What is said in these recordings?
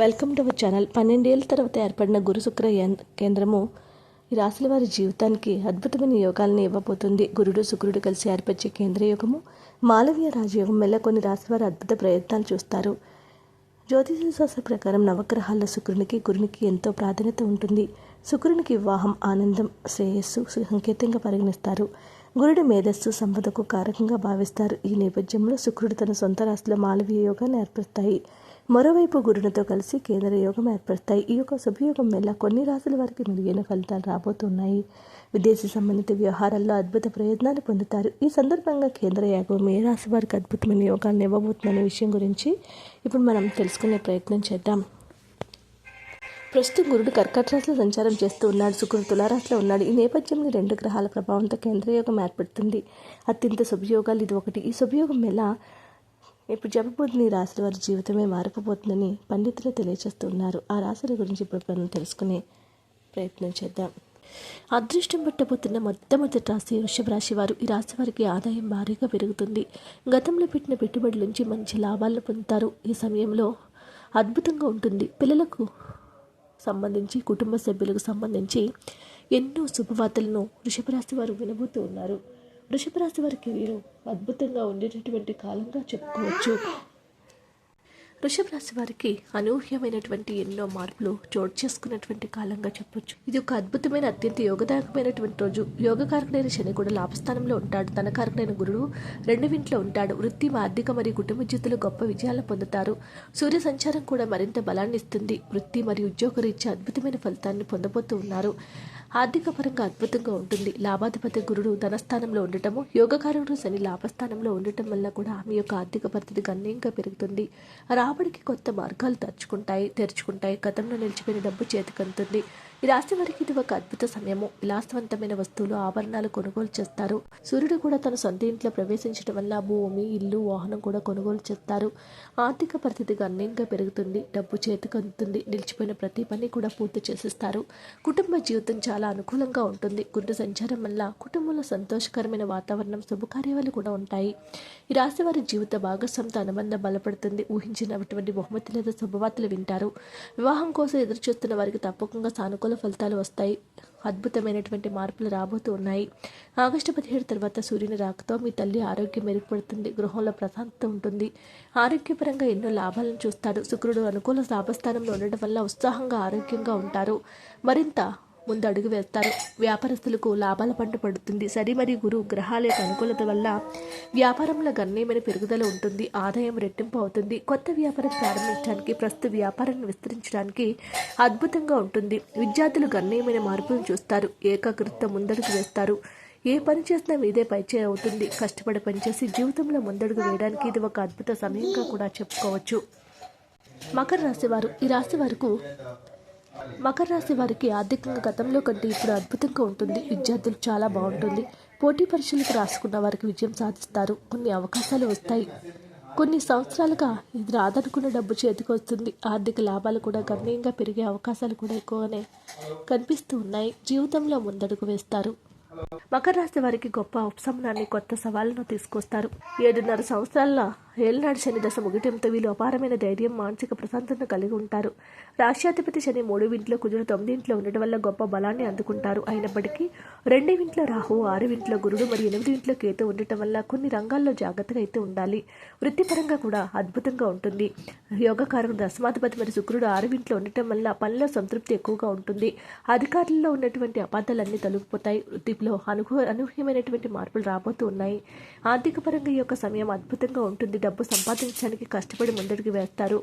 Welcome to our channel పన్నెండేళ్ళ తర్వాత ఏర్పడిన గురు శుక్ర కేంద్రము ఈ రాశుల వారి జీవితానికి అద్భుతమైన యోగాలను ఇవ్వబోతుంది. గురుడు శుక్రుడు కలిసి ఏర్పరిచే కేంద్ర యోగము. మాలవీయ రాజయోగం మెల్ల కొన్ని రాశుల వారు అద్భుత ప్రయత్నాలు చూస్తారు. జ్యోతిష శాస్త్ర ప్రకారం నవగ్రహాల్లో శుక్రునికి గురునికి ఎంతో ప్రాధాన్యత ఉంటుంది. శుక్రునికి వివాహం ఆనందం శ్రేయస్సు సంకేతంగా పరిగణిస్తారు. గురుడు మేధస్సు సంపదకు కారకంగా భావిస్తారు. ఈ నేపథ్యంలో శుక్రుడు తన సొంత రాశిలో మాలవీయ యోగాన్ని ఏర్పరుస్తాయి. మరోవైపు గురునితో కలిసి కేంద్ర యోగం ఏర్పడతాయి. ఈ యొక్క శుభయోగం వల్ల కొన్ని రాశుల వారికి మెరుగైన ఫలితాలు రాబోతున్నాయి. విదేశీ సంబంధిత వ్యవహారాల్లో అద్భుత ప్రయోజనాలు పొందుతారు. ఈ సందర్భంగా కేంద్ర యాగం ఏ రాశి వారికి అద్భుతమైన యోగాలను ఇవ్వబోతుందనే విషయం గురించి ఇప్పుడు మనం తెలుసుకునే ప్రయత్నం చేద్దాం. ప్రస్తుతం గురుడు కర్కట రాశిలో సంచారం చేస్తూ ఉన్నాడు. శుక్రుడు తులారాశిలో ఉన్నాడు. ఈ నేపథ్యంలో రెండు గ్రహాల ప్రభావంతో కేంద్రయోగం ఏర్పడుతుంది. అత్యంత శుభయోగాలు ఇది ఒకటి. ఈ శుభయోగం ఎలా ఇప్పుడు చెప్పబోతున్న ఈ రాశుల వారి జీవితమే మారిపోతుందని పండితులు తెలియజేస్తున్నారు. ఆ రాశుల గురించి ఇప్పుడు మనం తెలుసుకునే ప్రయత్నం చేద్దాం. అదృష్టం పట్టబోతున్న మొట్టమొదటి రాశి వృషభ రాశి వారు. ఈ రాశి వారికి ఆదాయం భారీగా పెరుగుతుంది. గతంలో పెట్టిన పెట్టుబడుల నుంచి మంచి లాభాలను పొందుతారు. ఈ సమయంలో అద్భుతంగా ఉంటుంది. పిల్లలకు సంబంధించి కుటుంబ సభ్యులకు సంబంధించి ఎన్నో శుభవార్తలను వృషభ రాశి వారు వినబోతూ ఉన్నారు. వృషభ రాశి వారి కెరీర్ అద్భుతంగా ఉండేటటువంటి కాలంగా చెప్పుకోవచ్చు. వృషభ రాశి వారికి అనూహ్యమైనటువంటి ఎన్నో మార్పులు చోటు చేసుకున్నటువంటి కాలంగా చెప్పొచ్చు. ఇది ఒక అద్భుతమైన అత్యంత యోగదాయకమైనటువంటి రోజు. యోగకారకుడైన శని కూడా లాభస్థానంలో ఉంటాడు. తన కారకుడైన గురుడు రెండు ఇంట్లో ఉంటాడు. వృత్తి ఆర్థిక మరియు కుటుంబ జీవితంలో గొప్ప విజయాలను పొందుతారు. సూర్య సంచారం కూడా మరింత బలాన్ని ఇస్తుంది. వృత్తి మరియు ఉద్యోగ రీత్యా అద్భుతమైన ఫలితాన్ని పొందబోతూ ఉన్నారు. ఆర్థిక పరంగా అద్భుతంగా ఉంటుంది. లాభాధిపతి గురుడు ధనస్థానంలో ఉండటము యోగకారకుడు శని లాభస్థానంలో ఉండటం వల్ల కూడా మీ యొక్క ఆర్థిక పరిస్థితి గణనీయంగా పెరుగుతుంది. రాబడికి కొత్త మార్గాలు తెరుచుకుంటాయి తెరుచుకుంటాయి. గతంలో నిలిచిపోయిన డబ్బు చేతికంతుంది. ఈ రాశి వారికి ఇది ఒక అద్భుత సమయము. విలాసవంతమైన వస్తువులు ఆభరణాలు కొనుగోలు చేస్తారు. సూర్యుడు కూడా తన సొంత ఇంట్లో ప్రవేశించడం వల్ల భూమి ఇల్లు వాహనం కూడా కొనుగోలు చేస్తారు. ఆర్థిక పరిస్థితి గణనీయంగా పెరుగుతుంది. డబ్బు చేతికి అందుతుంది. నిలిచిపోయిన ప్రతి పని కూడా పూర్తి చేసిస్తారు. కుటుంబ జీవితం చాలా అనుకూలంగా ఉంటుంది. గుండె సంచారం వల్ల కుటుంబంలో సంతోషకరమైన వాతావరణం శుభకార్యాలు కూడా ఉంటాయి. ఈ రాశి వారి జీవిత భాగస్వామితో అనుబంధం బలపడుతుంది. ఊహించినటువంటి బహుమతి లేదా శుభవార్తలు వింటారు. వివాహం కోసం ఎదురు చూస్తున్న వారికి తప్పకుండా సానుకూల ఫలితాలు వస్తాయి. అద్భుతమైనటువంటి మార్పులు రాబోతూ ఉన్నాయి. ఆగస్టు పదిహేడు తర్వాత సూర్యుని రాకతో మీ తల్లి ఆరోగ్యం మెరుగుపడుతుంది. గృహంలో ప్రశాంతత ఉంటుంది. ఆరోగ్యపరంగా ఎన్నో లాభాలను చూస్తాడు. శుక్రుడు అనుకూల లాభస్థానంలో ఉండడం వల్ల ఉత్సాహంగా ఆరోగ్యంగా ఉంటారు. మరింత ముందు అడుగు వేస్తారు. వ్యాపారస్తులకు లాభాల పంట పడుతుంది. సరి మరియు గురు గ్రహాల యొక్క అనుకూలత వల్ల వ్యాపారంలో గణనీయమైన పెరుగుదల ఉంటుంది. ఆదాయం రెట్టింపు అవుతుంది. కొత్త వ్యాపారం ప్రారంభించడానికి ప్రస్తుత వ్యాపారాన్ని విస్తరించడానికి అద్భుతంగా ఉంటుంది. విద్యార్థులు గణనీయమైన మార్పులను చూస్తారు. ఏకాగ్రత ముందడుగు వేస్తారు. ఏ పని చేసినా మీదే పైచే అవుతుంది. కష్టపడి పనిచేసి జీవితంలో ముందడుగు వేయడానికి ఇది ఒక అద్భుత సమయంగా కూడా చెప్పుకోవచ్చు. మకర రాశి వారు ఈ రాశి వారికి మకర రాశి వారికి ఆర్థికంగా గతంలో కంటే ఇప్పుడు అద్భుతంగా ఉంటుంది. విద్యార్థులు చాలా బాగుంటుంది. పోటీ పరీక్షలకు రాసుకున్న వారికి విజయం సాధిస్తారు. కొన్ని అవకాశాలు వస్తాయి. కొన్ని సంవత్సరాలుగా ఇది రాదనుకున్న డబ్బు చేతికి వస్తుంది. ఆర్థిక లాభాలు కూడా గణనీయంగా పెరిగే అవకాశాలు కూడా ఎక్కువగానే కనిపిస్తూ ఉన్నాయి. జీవితంలో ముందడుగు వేస్తారు. మకర రాశి వారికి గొప్ప ఉపశమనాన్ని కొత్త సవాళ్ళను తీసుకొస్తారు. ఏడున్నర సంవత్సరాల ఏళ్ళనాడు శని దశ ముగియటంతో వీళ్ళు అపారమైన ధైర్యం మానసిక ప్రశాంతతను కలిగి ఉంటారు. రాష్ట్రాధిపతి శని మూడు ఇంట్లో కుజుడు తొమ్మిది ఇంట్లో ఉండడం వల్ల గొప్ప బలాన్ని అందుకుంటారు. అయినప్పటికీ రెండు ఇంట్లో రాహు ఆరు ఇంట్లో గురుడు మరియు ఎనిమిది ఇంట్లో కేతు ఉండటం వల్ల కొన్ని రంగాల్లో జాగ్రత్తగా అయితే ఉండాలి. వృత్తిపరంగా కూడా అద్భుతంగా ఉంటుంది. యోగకారుడు దశమాధిపతి మరియు శుక్రుడు ఆరు ఇంట్లో ఉండటం వల్ల పనిలో సంతృప్తి ఎక్కువగా ఉంటుంది. అధికారుల్లో ఉన్నటువంటి అపార్థాలన్నీ తొలగిపోతాయి. వృత్తిలో అనుకూ అనూహ్యమైనటువంటి మార్పులు రాబోతూ ఉన్నాయి. ఆర్థిక పరంగా ఈ యొక్క సమయం అద్భుతంగా ఉంటుంది. డబ్బు సంపాదించడానికి కష్టపడి ముందడుగు వేస్తారు.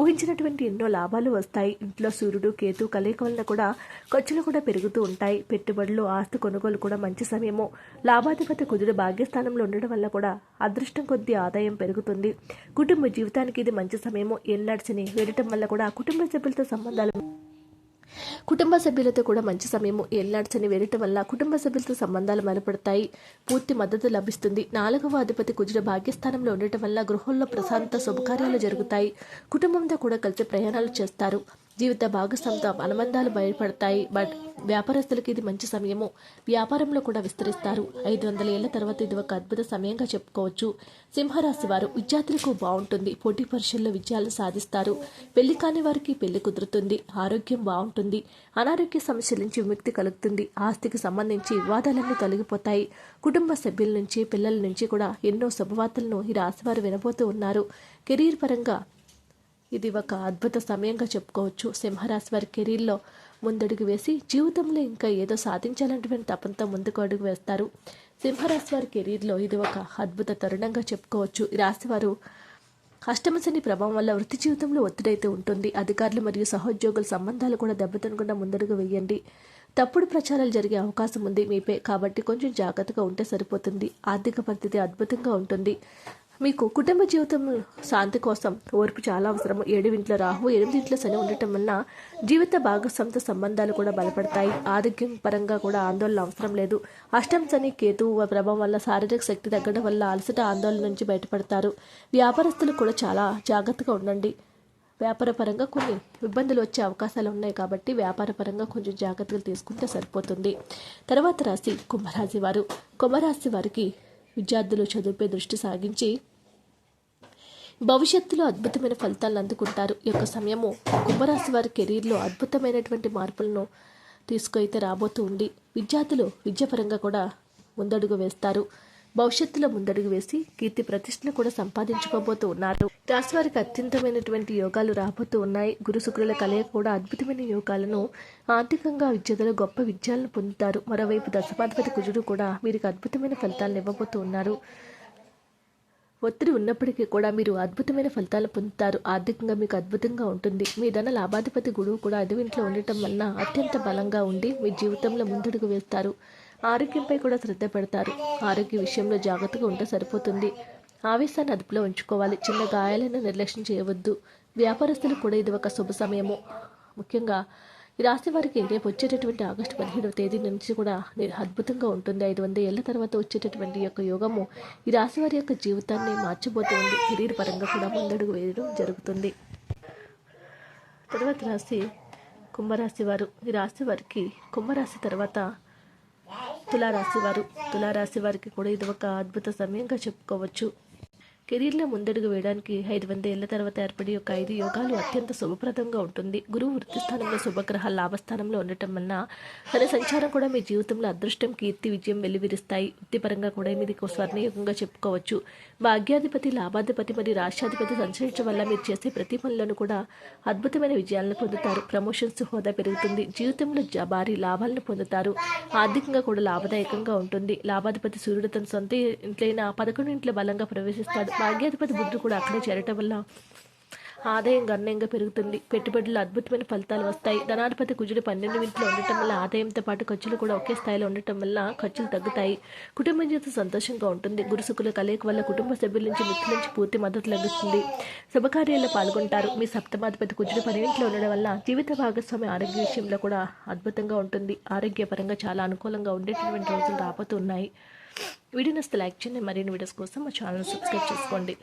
ఊహించినటువంటి ఎన్నో లాభాలు వస్తాయి. ఇంట్లో సూర్యుడు కేతు కలయిక వలన కూడా ఖర్చులు కూడా పెరుగుతూ ఉంటాయి. పెట్టుబడులు ఆస్తి కొనుగోలు కూడా మంచి సమయము. లాభాధిపతి కుదురు భాగ్యస్థానంలో ఉండడం వల్ల కూడా అదృష్టం కొద్దీ ఆదాయం పెరుగుతుంది. కుటుంబ జీవితానికి ఇది మంచి సమయము. ఎన్నడిచని వెళ్ళటం వల్ల కూడా కుటుంబ సభ్యులతో సంబంధాలు కుటుంబ సభ్యులతో కూడా మంచి సమయం ఎల్లాడ్చని వెళ్ళటం వల్ల కుటుంబ సభ్యులతో సంబంధాలు బలపడతాయి పూర్తి మద్దతు లభిస్తుంది. నాలుగవ అధిపతి కుజుడు భాగ్యస్థానంలో ఉండటం వల్ల గృహంలో ప్రశాంత శుభకార్యాలు జరుగుతాయి. కుటుంబంతో కూడా కలిసి ప్రయాణాలు చేస్తారు. జీవిత భాగస్వామితో అనుబంధాలు బయటపడతాయి బట్ వ్యాపారస్తులకి ఇది మంచి సమయము. వ్యాపారంలో కూడా విస్తరిస్తారు. ఐదు వందల ఏళ్ళ తర్వాత ఇది ఒక అద్భుత సమయంగా చెప్పుకోవచ్చు. సింహరాశి వారు విద్యార్థులకు బాగుంటుంది. పోటీ పరీక్షల్లో విజయాలు సాధిస్తారు. పెళ్ళి కాని వారికి పెళ్ళి కుదురుతుంది. ఆరోగ్యం బాగుంటుంది. అనారోగ్య సమస్యల నుంచి విముక్తి కలుగుతుంది. ఆస్తికి సంబంధించి వివాదాలన్నీ తొలగిపోతాయి. కుటుంబ సభ్యుల నుంచి పిల్లల నుంచి కూడా ఎన్నో శుభవార్తలను ఈ రాశివారు వినబోతూ ఉన్నారు. కెరీర్ పరంగా ఇది ఒక అద్భుత సమయంగా చెప్పుకోవచ్చు. సింహరాశి వారి కెరీర్లో ముందడుగు వేసి జీవితంలో ఇంకా ఏదో సాధించాలన్నటువంటి తపంతో ముందుకు అడుగు వేస్తారు. సింహరాశి వారి కెరీర్లో ఇది ఒక అద్భుత తరుణంగా చెప్పుకోవచ్చు. ఈ రాశి వారు అష్టమ ప్రభావం వల్ల వృత్తి జీవితంలో ఒత్తిడైతే ఉంటుంది. అధికారులు మరియు సహోద్యోగుల సంబంధాలు కూడా దెబ్బతినకుండా ముందడుగు వేయండి. తప్పుడు ప్రచారాలు జరిగే అవకాశం ఉంది మీపై. కాబట్టి కొంచెం జాగ్రత్తగా ఉంటే సరిపోతుంది. ఆర్థిక పరిస్థితి అద్భుతంగా ఉంటుంది. మీకు కుటుంబ జీవితం శాంతి కోసం ఓర్పు చాలా అవసరం. ఏడువింట్లో రాహు ఎనిమిదింట్లో శని ఉండటం వలన జీవిత భాగస్వామితో సంబంధాలు కూడా బలపడతాయి. ఆరోగ్యం పరంగా కూడా ఆందోళన అవసరం లేదు. అష్టం శని కేతు ప్రభావం వల్ల శారీరక శక్తి తగ్గడం వల్ల అలసట ఆందోళన నుంచి బయటపడతారు. వ్యాపారస్తులు కూడా చాలా జాగ్రత్తగా ఉండండి. వ్యాపారపరంగా కొన్ని ఇబ్బందులు వచ్చే అవకాశాలు ఉన్నాయి కాబట్టి వ్యాపారపరంగా కొంచెం జాగ్రత్తలు తీసుకుంటే సరిపోతుంది. తర్వాత రాశి కుంభరాశి వారు. కుంభరాశి వారికి విద్యార్థులు చదువుపై దృష్టి సాగించి భవిష్యత్తులో అద్భుతమైన ఫలితాలను అందుకుంటారు. ఈ యొక్క సమయము కుంభరాశి వారి కెరీర్లో అద్భుతమైనటువంటి మార్పులను తీసుకైతే రాబోతూ ఉండి విద్యార్థులు విద్యాపరంగా కూడా ముందడుగు వేస్తారు. భవిష్యత్తులో ముందడుగు వేసి కీర్తి ప్రతిష్టలు కూడా సంపాదించుకోబోతూ ఉన్నారు. రాశి వారికి అత్యంతమైనటువంటి యోగాలు రాబోతూ ఉన్నాయి. గురు శుక్రుల కలయిక కూడా అద్భుతమైన యోగాలను ఆర్థికంగా విద్యార్థులు గొప్ప విజయాలను పొందుతారు. మరోవైపు దశమాధిపతి కుజుడు కూడా వీరికి అద్భుతమైన ఫలితాలను ఇవ్వబోతూ ఉన్నారు. ఒత్తిడి ఉన్నప్పటికీ కూడా మీరు అద్భుతమైన ఫలితాలు పొందుతారు. ఆర్థికంగా మీకు అద్భుతంగా ఉంటుంది. మీ ధన లాభాధిపతి గురువు కూడా అదివింట్లో ఇంట్లో ఉండటం వలన అత్యంత బలంగా ఉండి మీ జీవితంలో ముందడుగు వేస్తారు. ఆరోగ్యంపై కూడా శ్రద్ధ పెడతారు. ఆరోగ్య విషయంలో జాగ్రత్తగా ఉంటే సరిపోతుంది. ఆవేశాన్ని అదుపులో ఉంచుకోవాలి. చిన్న గాయాలను నిర్లక్ష్యం చేయవద్దు. వ్యాపారస్తులు కూడా ఇది ఒక శుభ సమయము. ముఖ్యంగా ఈ రాశి వారికి రేపు వచ్చేటటువంటి ఆగస్టు పదిహేడవ తేదీ నుంచి కూడా అద్భుతంగా ఉంటుంది. ఐదు వందల ఏళ్ళ తర్వాత వచ్చేటటువంటి యొక్క యోగము ఈ రాశి వారి యొక్క జీవితాన్ని మార్చబోతుంది. కెరీర్ పరంగా కూడా ముందడుగు వేయడం జరుగుతుంది. తర్వాత రాశి కుంభరాశి వారు. ఈ రాశి వారికి కుంభరాశి తర్వాత తులారాశి వారు. తులారాశి వారికి కూడా ఇది ఒక అద్భుత సమయంగా చెప్పుకోవచ్చు. కెరీర్లో ముందడుగు వేయడానికి ఐదు వంద ఏళ్ళ తర్వాత ఏర్పడి ఒక ఐదు యోగాలు అత్యంత శుభప్రదంగా ఉంటుంది. గురువు వృత్తి స్థానంలో లాభస్థానంలో ఉండటం వలన తన సంచారం కూడా మీ జీవితంలో అదృష్టం కీర్తి విజయం వెల్లివిరుస్తాయి. వృత్తిపరంగా కూడా మీది స్వర్ణయుగంగా చెప్పుకోవచ్చు. భాగ్యాధిపతి లాభాధిపతి మరియు రాష్ట్రాధిపతి సంచరించడం వల్ల మీరు చేసే ప్రతి పనులను కూడా అద్భుతమైన విజయాలను పొందుతారు. ప్రమోషన్స్ హోదా పెరుగుతుంది. జీవితంలో జ- భారీ లాభాలను పొందుతారు. ఆర్థికంగా కూడా లాభదాయకంగా ఉంటుంది. లాభాధిపతి సూర్యుడు తన సొంత ఇంట్లైన పదకొండు ఇంట్లో బలంగా ప్రవేశిస్తాడు. భాగ్యాధిపతి బుద్ధుడు కూడా అక్కడే చేరటం వల్ల ఆదాయం గణనీయంగా పెరుగుతుంది. పెట్టుబడులు అద్భుతమైన ఫలితాలు వస్తాయి. ధనాధిపతి కుజుడు పన్నెండు ఇంట్లో ఉండటం వల్ల ఆదాయంతో పాటు ఖర్చులు కూడా ఒకే స్థాయిలో ఉండటం వల్ల ఖర్చులు తగ్గుతాయి. కుటుంబ జీవితం సంతోషంగా ఉంటుంది. గురుసుకుల కలయిక వల్ల కుటుంబ సభ్యుల నుంచి మిత్రుల నుంచి పూర్తి మద్దతు లభిస్తుంది. శుభకార్యాల్లో పాల్గొంటారు. మీ సప్తమాధిపతి కుజుడు పన్నెండింట్లో ఉండడం వల్ల జీవిత భాగస్వామి ఆరోగ్య విషయంలో కూడా అద్భుతంగా ఉంటుంది. ఆరోగ్యపరంగా చాలా అనుకూలంగా ఉండేటటువంటి రోజులు రాబోతున్నాయి. వీడియో నస్తే లైక్ చేయండి మరిన్ని వీడియోస్ కోసం మా ఛానల్ సబ్స్క్రైబ్ చేసుకోండి.